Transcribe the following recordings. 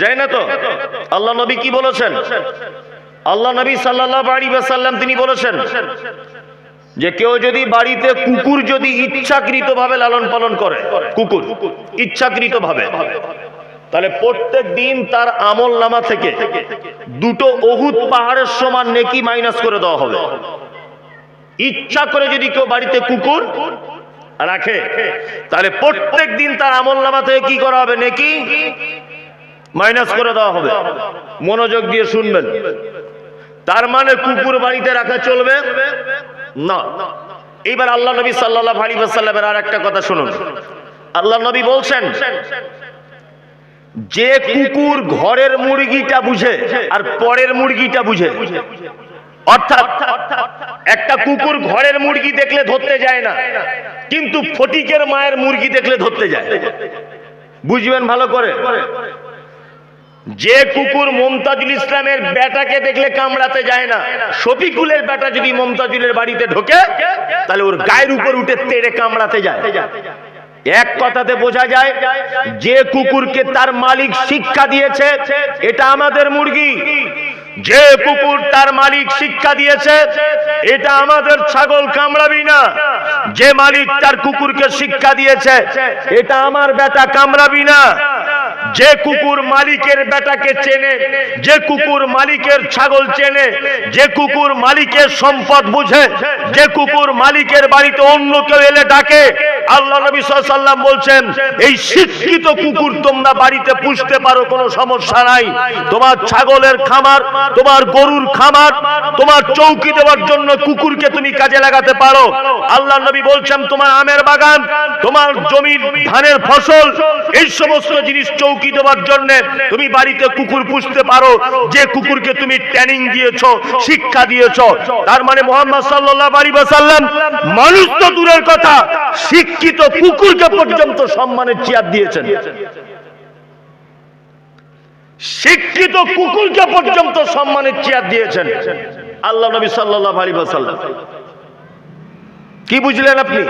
যায় না তো? আল্লাহ নবী কি বলেছেন? আল্লাহ নবী সাল্লাল্লাহু আলাইহি ওয়াসাল্লাম তিনি বলেছেন যে কেউ যদি বাড়িতে কুকুর যদি ইচ্ছাকৃত ভাবে লালন পালন করে, কুকুর ইচ্ছাকৃত ভাবে তাহলে প্রত্যেক দিন তার আমল নামা থেকে দুটো অহুত পাহাড়ের সমান নেকি মাইনাস করে দেওয়া হবে। ইচ্ছা করে যদি কেউ বাড়িতে কুকুর রাখে, তাহলে প্রত্যেক দিন তার আমল নামা থেকে কি করা হবে? নেকি? মাইনাস করে দেওয়া হবে। মনোযোগ দিয়ে শুনবেন। তার মানে কুকুর বাড়িতে রাখা চলবে? না। এইবার আল্লাহ নবী সাল্লাহ আলী সাল্লামের আর একটা কথা শুনুন। আল্লাহ নবী বলছেন, যে কুকুর ঘরের মুরগিটা বুঝে আর পরের মুরগিটা বুঝে। অর্থাৎ একটা কুকুর ঘরের মুরগি দেখলে ধরতে যায় না, কিন্তু ফটিকের মায়ের মুরগি দেখলে ধরতে যায়। বুঝবেন ভালো করে? যে কুকুর মমতাজুল ইসলামের বেটাকে দেখলে কামড়াতে যায় না, শফিকুলের বেটা যদি মমতাজুলের বাড়িতে ঢোকে, তাহলে ওর গায়ের উপর উঠে তেড়ে কামড়াতে যায়। এক কথাতে বোঝা যায়, যে কুকুরকে তার মালিক শিক্ষা দিয়েছে, এটা আমাদের মুরগি। যে কুকুর তার মালিক শিক্ষা দিয়েছে, এটা আমাদের ছাগল কামড়াবি না। যে মালিক তার কুকুরকে শিক্ষা দিয়েছে, এটা আমার বেটা কামড়াবি না। যে কুকুর মালিকের বেটাকে চেনে, যে কুকুর মালিকের ছাগল চেনে, যে কুকুর মালিকের সম্পদ বুঝে, যে কুকুর মালিকের বাড়িতে অন্য কেউ এলে ডাকে আল্লাহ নবী সাল্লাম বলছেন, এই শিক্ষিত কুকুর তোমরা বাড়িতে পুষতে পারো, কোনো সমস্যা নাই। তোমার ছাগলের খামার, তোমার গরুর খামার, তোমার চৌকি দেওয়ার জন্য কুকুরকে তুমি কাজে লাগাতে পারো। আল্লাহ নবী বলছেন, তোমার আমের বাগান, তোমার জমির ধানের ফসল, এই সমস্ত জিনিস চৌকি দেওয়ার জন্য তুমি বাড়িতে কুকুর পুষতে পারো। যে কুকুরকে তুমি ট্রেনিং দিয়েছ, শিক্ষা দিয়েছ, তার মানে মোহাম্মদ সাল্লাল্লাহু আলাইহি ওয়াসাল্লাম, মানুষ তো দূরের কথা শিক্ষিত কুকুরকে পর্যন্ত সম্মানের চেয়ার দিয়েছেন। শিক্ষিত কুকুরকে পর্যন্ত সম্মানের চেয়ার দিয়েছেন। আল্লাহ নবী সাল্লাল্লাহু আলাইহি ওয়াসাল্লাম। কি বুঝলেন আপনি?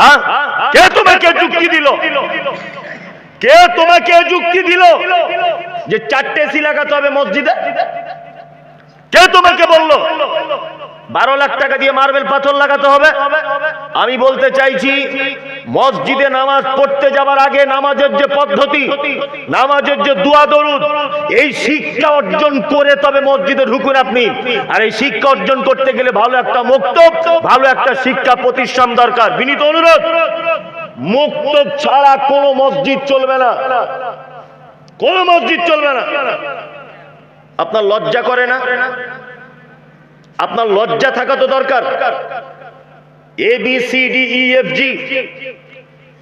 হ্যাঁ? কে তোমাকে যুক্তি দিল? কে তোমাকে যুক্তি দিল? যে চারটে এসি লাগাতে হবে মসজিদে? কে তোমাকে বলল? বারো লাখ টাকা দিয়ে মার্বেল পাথর লাগাতে হবে। আমি বলতে চাইছি, মসজিদে নামাজ পড়তে যাবার আগে নামাজের যে পদ্ধতি, নামাজের যে দুয়া দরুদ, এই শিক্ষা অর্জন করে তবে মসজিদে ঢুকুন আপনি। আর এই শিক্ষা অর্জন করতে গেলে ভালো একটা মুক্তব ভালো একটা শিক্ষা প্রতিষ্ঠান দরকার। বিনীত অনুরোধ মুক্তব ছাড়া কোনো মসজিদ চলবে না। কোন মসজিদ চলবে না। আপনার লজ্জা করে না? আপনার লজ্জা থাকা তো দরকার। A B C D E F G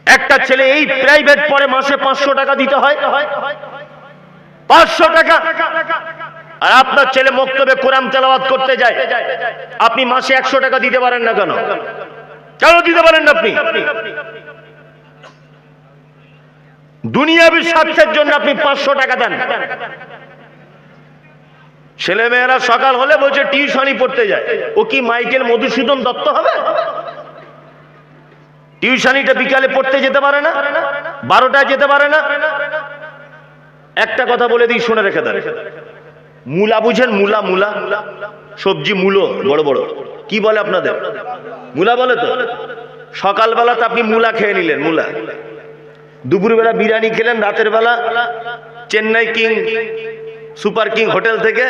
একটা ছেলে এই প্রাইভেট পরে মাসে পাঁচশো টাকা দিতে হয়। পাঁচশো টাকা। আর আপনার ছেলে মক্তবে কোরআন তেলাওয়াত করতে যায়। আপনি মাসে একশো টাকা দিতে পারেন না কেন? কেন দিতে পারেন না আপনি? দুনিয়াবি স্বার্থের জন্য আপনি পাঁচশো টাকা দেন। ছেলে মেয়েরা সকাল হলে বলছে, টিউশনই পড়তে যায়। ও কি মাইকেল মধুসূদন দত্ত হবে? টিউশনিটা বিকালে পড়তে যেতে পারে না? বারোটায় যেতে পারে না? একটা কথা বলে দিই, শুনে রেখে দেন। মূলা বুঝেন? মূলা মূলা। সবজি মূলো, বড় বড়। কি বলে আপনাদের? মূলা বলে তো? সকালবেলা তো আপনি মূলা খেয়ে নিলেন, মূলা। দুপুরবেলা বিরিয়ানি খেলেন, রাতের বেলা Chennai king super king hotel থেকে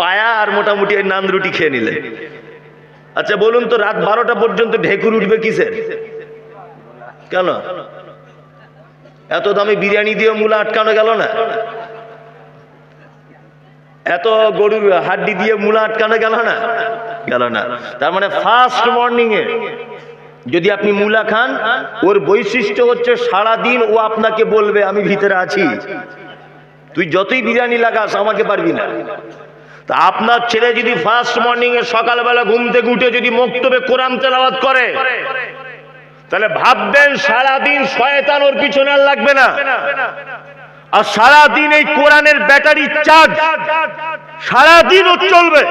পায়া আর মোটামুটি ওই নান রুটি খেয়ে নিলেন। আচ্ছা বলুন তো রাত বারোটা পর্যন্ত ঢেকুর উঠবে কিসের? কেন? এত দামি বিরিয়ানি দিয়ে মূলা আটকানো গেল না? এত গরুর হাড্ডি দিয়ে মূলা আটকানো গেল না? গেল না। তার মানে ফার্স্ট মর্নিং এ যদি আপনি মূলা খান, ওর বৈশিষ্ট্য হচ্ছে সারা দিন ও আপনাকে বলবে, আমি ভিতরে আছি। তুই যতই বিরিয়ানি লাগাস, আমাকে পারবি না। তা আপনার ছেলে যদি ফার্স্ট মর্নিং এ সকালবেলা ঘুম থেকে উঠে যদি মক্তবে কোরআন তেলাওয়াত করে, তাহলে ভাববেন সারাদিন শয়তান ওর পিছনে আর লাগবে না। আর সারাদিন এই কোরআনের ব্যাটারি চার্জ সারাদিন ও চলবে।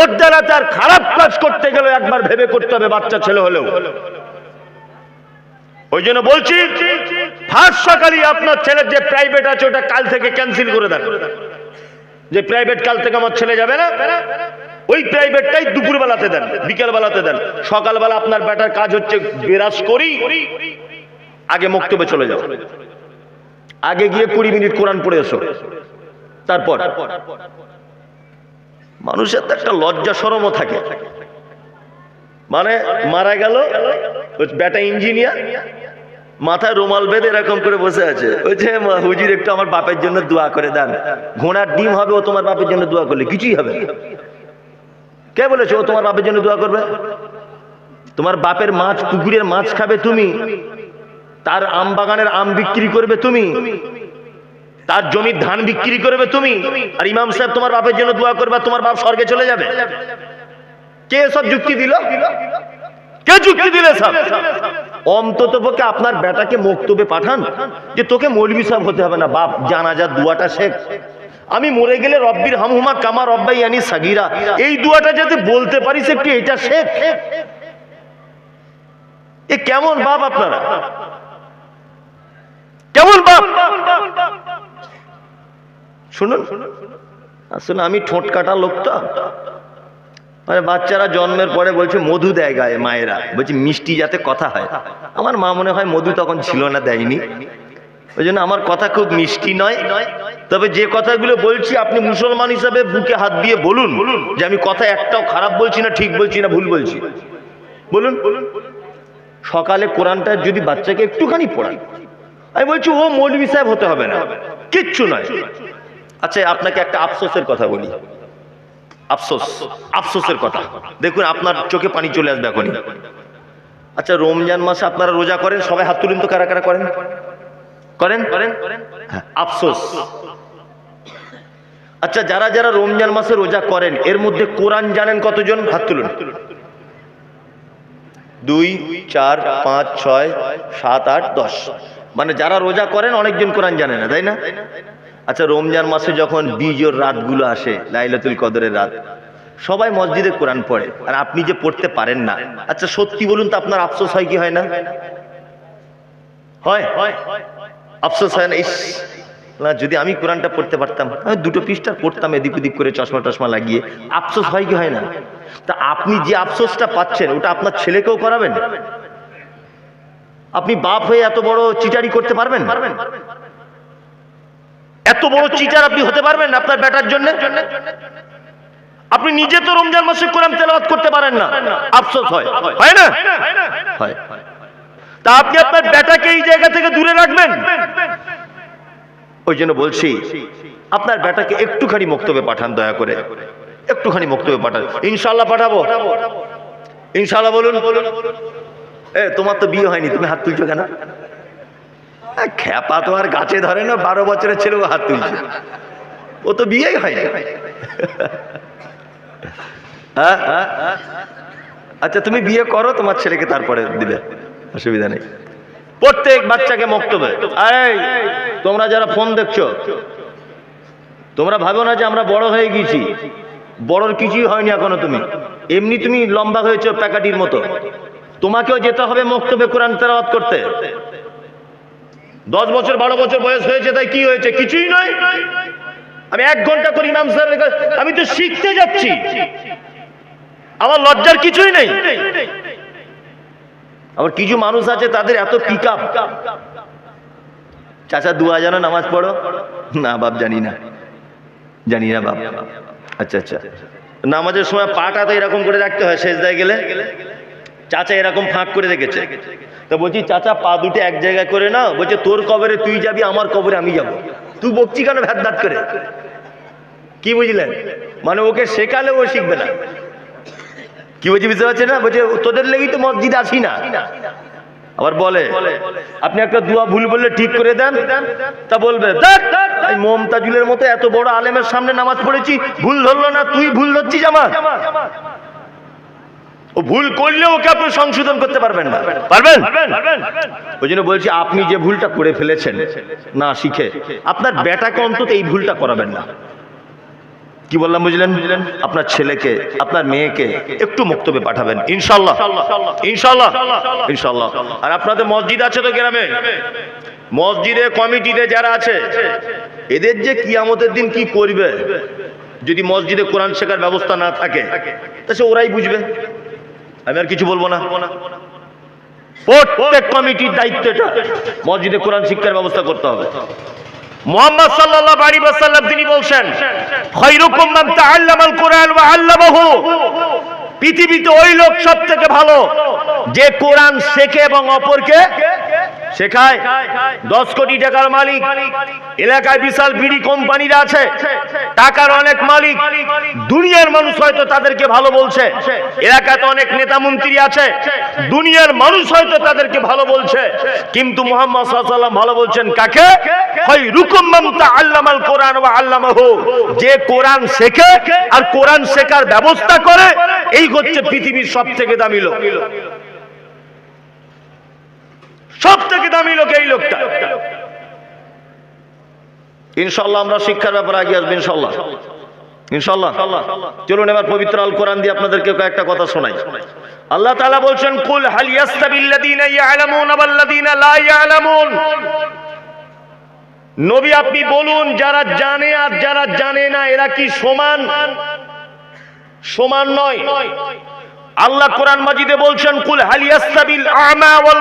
ওর দ্বারা তার খারাপ কাজ করতে গেলে একবার ভেবে করতে হবে বাচ্চা ছেলে হলেও। ওই জন্য বলছি হাত সকালই আপনার ছেলের যে প্রাইভেট আছে, ওটা কাল থেকে ক্যান্সেল করে দেন। যে প্রাইভেট কাল থেকে আমার ছেলে যাবে না, ওই প্রাইভেটটাই দুপুর বেলাতে দেন বিকেল বেলাতে দেন। সকালবেলা আপনার বেটার কাজ হচ্ছে বিরাজ করি, আগে মক্তবে চলে যাও। আগে গিয়ে কুড়ি মিনিট কোরআন পড়ে এসো। তারপর? মানুষের তো একটা লজ্জা সরমও থাকে। মানে মারা গেল বেটা ইঞ্জিনিয়ার মাথায় রুমাল বেঁধে এরকম করে বসে আছে। ওই যে হুজুর একটু আমার বাপের জন্য দোয়া করে দেন। ঘোড়ার ডিম হবে, ও তোমার বাপের জন্য দোয়া করলে কিছুই হবে কে বলেছে ও তোমার বাপের জন্য দোয়া করবে? তোমার বাপের মাছ পুকুরের মাছ খাবে তুমি। তার আম বাগানের আম বিক্রি করবে তুমি। তার জমির ধান বিক্রি করবে তুমি। আর ইমাম সাহেব তোমার বাপের জন্য দোয়া করবে তোমার বাপ স্বর্গে চলে যাবে। কে সব যুক্তি দিল? কে যুক্তি দিলে সব অন্তত পক্ষে আপনার বেটাকে মক্তবে পাঠান যে তোকে মৌলবি সাহেব হতে হবে না। বাপ, জানাজার দুয়াটা শেখ। আমি মরে গেলে রব্বির হামহুমা কামা রব্বাই আনি সাগিরা। এই দুয়াটা যাতে বলতে পারিস একটু এটা শেখ? এ কেমন বাপ আপনারা? কেমন বাপ? শুনুন, আসলে আমি ঠোঁট কাটা লোক তো। মানে বাচ্চারা জন্মের পরে বলছে, মধু দেয় গায়ে মায়েরা। বলছে, মিষ্টি যাতে কথা হয়। আমার মা মনে হয় মধু তখন ছিল না, দেয়নি। ওই জন্য আমার কথা খুব মিষ্টি নয়। তবে যে কথাগুলো বলছি, আপনি মুসলমান হিসাবে বুকে হাত দিয়ে বলুন যে আমি কথা একটাও খারাপ বলছি না, ঠিক বলছি না, ভুল বলছি। বলুন। সকালে কোরআনটা যদি বাচ্চাকে একটুখানি পড়ান। আমি বলছি, ও মৌলবি সাহেব হতে হবে না। কিচ্ছু নয়। আচ্ছা আপনাকে একটা আফসোসের কথা বলি। আফসোস আফসোসের কথা। দেখুন আপনার চোখে পানি চলে আসবে এখনই। আচ্ছা রমজান মাসে আপনারা রোজা করেন? সবাই হাত তুলুন তো কারা কারা করেন? করেন? করেন? হ্যাঁ, আফসোস। আচ্ছা যারা যারা রমজান মাসে রোজা করেন এর মধ্যে কোরআন জানেন কতজন? হাত তুলুন। দুই চার পাঁচ ছয় সাত আট দশ। মানে যারা রোজা করেন অনেকজন কোরআন জানে না তাই না? আচ্ছা রমজান মাসে যখন বিজোর রাতগুলো আসে, লাইলাতুল কদরের রাত, সবাই মসজিদে কোরআন পড়ে, আর আপনি যে পড়তে পারেন না। আচ্ছা সত্যি বলুন তো আপনার আফসোস হয় কি হয় না? হয়? আফসোস হয় না? ইস, না, যদি আমি কোরআনটা পড়তে পারতাম, আমি দুটো পৃষ্ঠা পড়তাম এদিক ওদিক করে চশমা টশমা লাগিয়ে। আফসোস হয় কি হয় না? তা আপনি যে আফসোসটা পাচ্ছেন, ওটা আপনার ছেলেকেও করাবেন? আপনি বাপ হয়ে এত বড় চিটারি করতে পারবেন? পারবেন এত বড় চিটার আপনি হতে পারবেন আপনার বেটার জন্য? আপনি নিজে তো রমজান মাসে কোরআন তেলাওয়াত করতে পারেন না। আফসোস হয়। হয় না? হয়। তা আপনি আপনার বেটাকে এই জায়গা থেকে দূরে রাখবেন? ওই জন্য বলছি, আপনার বেটাকে একটুখানি মক্তবে পাঠান, দয়া করে। একটুখানি মক্তবে পাঠান। ইনশাল্লাহ পাঠাবো। ইনশাল্লাহ বলুন। এ, তোমার তো বিয়ে হয়নি, তুমি হাত তুলছো কেন? খ্যাপা তো আর গাছে ধরে না, বারো বছরের ছেলেও হাত তুলছে। ও তো বিয়েই হয়নি। হ্যাঁ হ্যাঁ আচ্ছা তুমি বিয়ে করো, তোমার ছেলেকে তারপরে দিবে অসুবিধা নেই। প্রত্যেক বাচ্চাকে মক্তবে এই, তোমরা যারা ফোন দেখছ, তোমরা ভাবো না যে আমরা বড় হয়ে গেছি বড়র কিছুই হয়নি এখনও তুমি। এমনি তুমি লম্বা হয়েছো প্যাকাটির মতো। তোমাকেও যেতে হবে মক্তবে কোরআন তেলাওয়াত করতে। দশ বছর, বারো বছর বয়স হয়েছে, তাই কি হয়েছে কিছুই নয়। আমি এক ঘণ্টা করে ইমাম সাহেবের আমি তো শিখতে যাচ্ছি। আমার লজ্জার কিছুই নেই। আবার কিছু মানুষ আছে, তাদের এত পিক আপ চাচা, দুয়া জানো, নামাজ পড়ো? না বাপ, জানি না। জানি না বাপ। আচ্ছা আচ্ছা। নামাজের সময় পাটা তো এরকম করে রাখতে হয়, শেষ দায় গেলে। চাচা এরকম ফাঁক করে রেখেছে। তো বলছি চাচা পা দুটো এক জায়গায় করে না বলছে তোর কবরে তুই যাবি আমার কবরে আমি যাব। তুই বকছি কেন ভ্যাত দাঁত করে? কি বুঝলেন? মানে ওকে শেখালে ও শিখবে না। কি বলছি বুঝতে পারছেন না? বলছে তোদের লেগেই তো মসজিদ আসি না। আবার বলে আপনি একটা দোয়া ভুল বললে ঠিক করে দেন। তা বলবে "দেখ, এই মমতাজুলের মতো এত বড় আলেমের সামনে নামাজ পড়েছি ভুল ধরলো না তুই ভুল ধরছিস আমার। ও ভুল করলে ওকে আপনি সংশোধন করতে পারবেন না। পারবেন। ওই জন্য বলছি আপনি যে ভুলটা করে ফেলেছেন না শিখে আপনার বেটাকে অন্তত এই ভুলটা করাবেন না। কি বললাম বুঝলেন? বুঝলেন আপনার ছেলেকে আপনার মেয়েকে একটু মুক্তবে পাঠাবেন ইনশাল্লাহ ইনশাল্লাহ ইনশাল্লাহ আর আপনাদের মসজিদ আছে তো গ্রামে? মসজিদে কমিটিতে যারা আছে এদের যে কিয়ামতের দিন কি করবে? যদি মসজিদে কোরআন শেখার ব্যবস্থা না থাকে তা সে ওরাই বুঝবে। আমি আর কিছু বলব না। প্রত্যেক কমিটির দায়িত্ব এটা। মসজিদে কোরআন শিক্ষার ব্যবস্থা করতে হবে। মোহাম্মদ তিনি বলছেন কোরআন পৃথিবীতে ওই লোক সব থেকে ভালো, যে কোরআন শেখে এবং অপরকে শেখায়। দশ কোটি টাকার মালিক। এলাকায় বিশাল বিড়ি কোম্পানিরা আছে। টাকার অনেক মালিক। দুনিয়ার মানুষ হয়তো তাদেরকে ভালো বলছে। এলাকাতে অনেক নেতা মন্ত্রী আছে। দুনিয়ার মানুষ হয়তো তাদেরকে ভালো বলছে। কিন্তু মোহাম্মদ সাল্লাম ভালো বলছেন কাকে? আল্লামাল কোরআন বা আল্লামাহু। যে কোরআন শেখে আর কোরআন শেখার ব্যবস্থা করে, এই হচ্ছে পৃথিবীর সব থেকে দামি লোক। সব থেকে দামি লোক এই লোকটা। ইনশাল্লাহ আমরা শিক্ষার ব্যাপারে আগে আসব ইনশাল্লাহ ইনশাল্লাহ চলুন এবার পবিত্র আল কোরআন দিয়ে আপনাদেরকে কথা শোনাই। আল্লাহ বলছেন, কুল নবী আপনি বলুন, যারা জানে আর যারা জানে না, এরা কি সমান? সমান নয়। আল্লাহ কোরআন মাজিদে বলছেন, কুল হাল ইয়াস্তাবিল আ'মা ওয়াল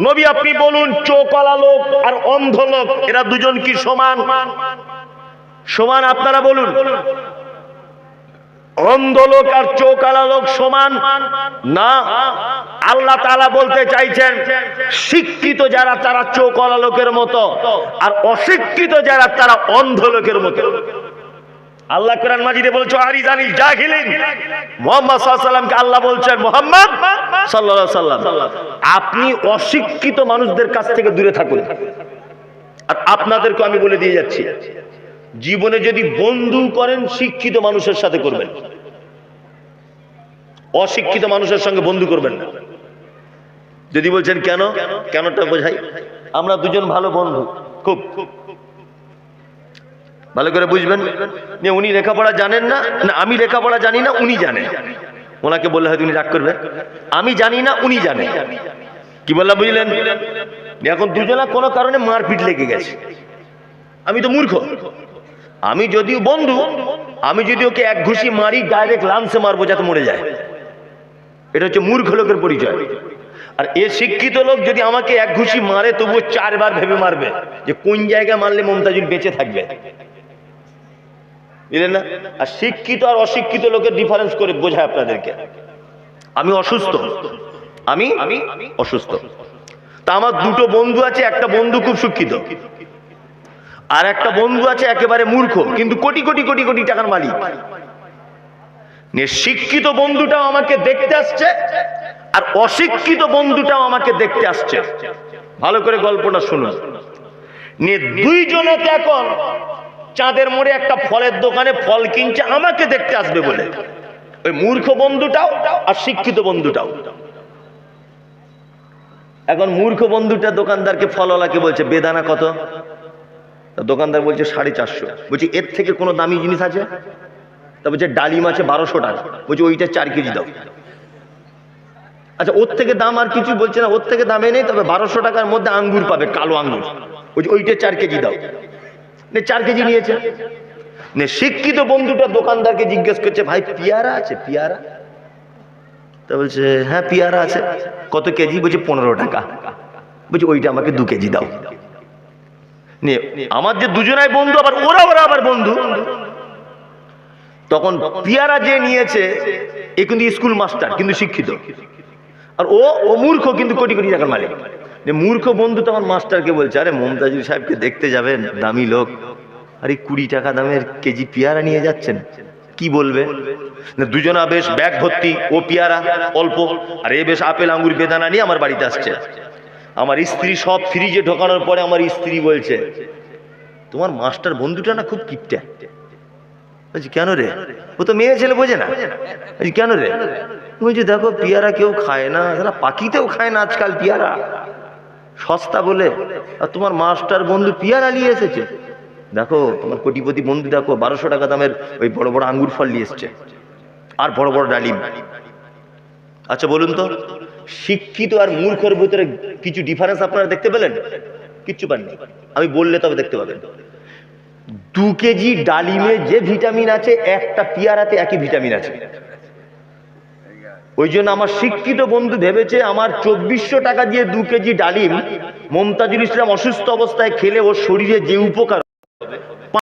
নবী আপনি বলুন চোখওয়ালা লোক আর অন্ধ লোক, এরা দুজন কি সমান? সমান আপনারা বলুন। অন্ধ লোক আর চোখালা লোক সমান? না। আল্লাহ তাআলা বলতে চাইছেন, শিক্ষিত যারা তারা চোখালা লোকের মতো, আর অশিক্ষিত যারা তারা অন্ধ লোকের মতো। আল্লাহ কোরআন মাজিদে বলছো আরিজানিল জাহিলিন। মুহাম্মদ সাল্লামকে আল্লাহ বলছেন, মুহাম্মদ আলাইহি সাল্লাম, আপনি অশিক্ষিত মানুষদের কাছ থেকে দূরে থাকুন। আর আপনাদেরকে আমি বলে দিয়ে যাচ্ছি, জীবনে যদি বন্ধু করেন, শিক্ষিত মানুষের সাথে করবেন। অশিক্ষিত মানুষের সঙ্গে বন্ধু করবেন না। যদি বলছেন, কেন? কেনটা বোঝাই? আমরা দুজন ভালো বন্ধু। খুব। ভালো করে বুঝবেন? যে উনি লেখাপড়া জানেন না? না, আমি লেখাপড়া জানি না, উনি জানেন। ওনাকে বললে হয়তো উনি রাগ করবে। আমি জানি না, উনি জানেন। কি বললাম, বুঝলেন? এখন দুজনা কোনো কারণে মারপিট লেগে গেছে। আমি তো মূর্খ। আমি যদিও বন্ধু, আমি যদি ওকে এক ঘুষি মারি ডাইরেক্ট লাঞ্চে মারবো যাতে মরে যায়। এটা হচ্ছে মূর্খ লোকের পরিচয়। আর এ শিক্ষিত লোক যদি আমাকে এক ঘুষি মারে, তবুও চারবার ভেবে মারবে যে কোন জায়গায় মারলে মমতাজুল বেঁচে থাকবে? বুঝলেন না? আর শিক্ষিত আর অশিক্ষিত লোকের ডিফারেন্স করে বোঝায় আপনাদেরকে। আমি অসুস্থ। আমি আমি অসুস্থ। তা আমার দুটো বন্ধু আছে, একটা বন্ধু খুব শিক্ষিত। আর একটা বন্ধু আছে একেবারে মূর্খ, কিন্তু কোটি কোটি কোটি কোটি টাকার মালিক। শিক্ষিত বন্ধুটাও আমাকে দেখতে আসছে, আর অশিক্ষিত বন্ধুটাও আমাকে দেখতে আসছে। ভালো করে গল্পটা শুনুন। নিয়ে দুইজনেতে এখন চাঁদের মোড়ে একটা ফলের দোকানে ফল কিনছে, আমাকে দেখতে আসবে বলে। ওই মূর্খ বন্ধুটাও আর শিক্ষিত বন্ধুটাও। এখন মূর্খ বন্ধুটা দোকানদারকে ফলওয়ালাকে বলছে, বেদানা কত? দোকানদার বলছে, সাড়ে চারশো। বলছি, এর থেকে কোনো দামি জিনিস আছে? তা বলছে, ডালিম আছে বারোশো টাকা। বলছে, ওইটা চার কেজি দাও। আচ্ছা ওর থেকে দাম আর কিছু বলছে না, ওর থেকে দামে নেই, তবে বারোশো টাকার মধ্যে আঙ্গুর পাবে, কালো আঙ্গুর। বলছে, ওইটা চার কেজি দাও। নে চার কেজি নিয়েছে। নে শিক্ষিত বন্ধুটা দোকানদারকে জিজ্ঞেস করছে, ভাই, পিয়ারা আছে, পিয়ারা? তা বলছে হ্যাঁ পিয়ারা আছে। কত কেজি? বলছে, পনেরো টাকা। বলছে, ওইটা আমাকে দু কেজি দাও। নিয়ে আমার যে দুজনাই বন্ধু, আবার ওরা ওরা আবার বন্ধু। তখন পিয়ারা যে নিয়েছে, এ কিন্তু স্কুল মাস্টার, কিন্তু শিক্ষিত। আর ও ও মূর্খ, কিন্তু কোটি কোটি টাকার মালিক। যে মূর্খ বন্ধু তখন মাস্টারকে বলছে, আরে মমতাজুল সাহেবকে দেখতে যাবেন, দামি লোক। আরে কুড়ি টাকা দামের কেজি পিয়ারা নিয়ে যাচ্ছেন। কি বলবে? দুজনা বেশ ব্যাগ ভর্তি, ও পিয়ারা অল্প, আর এ বেশ আপেল, আঙ্গুর, বেদানা নিয়ে আমার বাড়িতে আসছে। আমার স্ত্রী সব ফ্রিজে ঢোকানোর পরে আমার স্ত্রী বলছে, তোমার মাস্টার বন্ধুটা না খুব কিপটা? বলছি, কেন রে? ও তো মেয়ে, ছেলে বোঝে না। বলছি, কেন রে? বলছি, দেখো, পিয়ারা কেউ খায় না পাখিতেও খায় না আজকাল পিয়ারা। সস্তা বলে, আর তোমার মাস্টার বন্ধু পিয়ারা নিয়ে এসেছে। দেখো, তোমার কোটিপতি বন্ধু, দেখো, বারোশো টাকা দামের ওই বড় বড় আঙ্গুর ফল নিয়ে এসছে। আর বড় বড় ডালিম। আচ্ছা বলুন তো, শিক্ষিত আর মূর্খর ভিতরে কিছু ডিফারেন্স আপনারা দেখতে পেলেন? কিচ্ছু পাননি। আমি বললে তবে দেখতে পাবেন। দু কেজি ডালিমে যে ভিটামিন আছে, একটা পিয়ারাতে একই ভিটামিন আছে। ওই জন্য আমার শিক্ষিত বন্ধু ভেবেছে আমার চব্বিশশো টাকা দিয়ে দু কেজি ডালিম মমতাজুল ইসলাম অসুস্থ অবস্থায় খেলে ওর শরীরে যে উপকার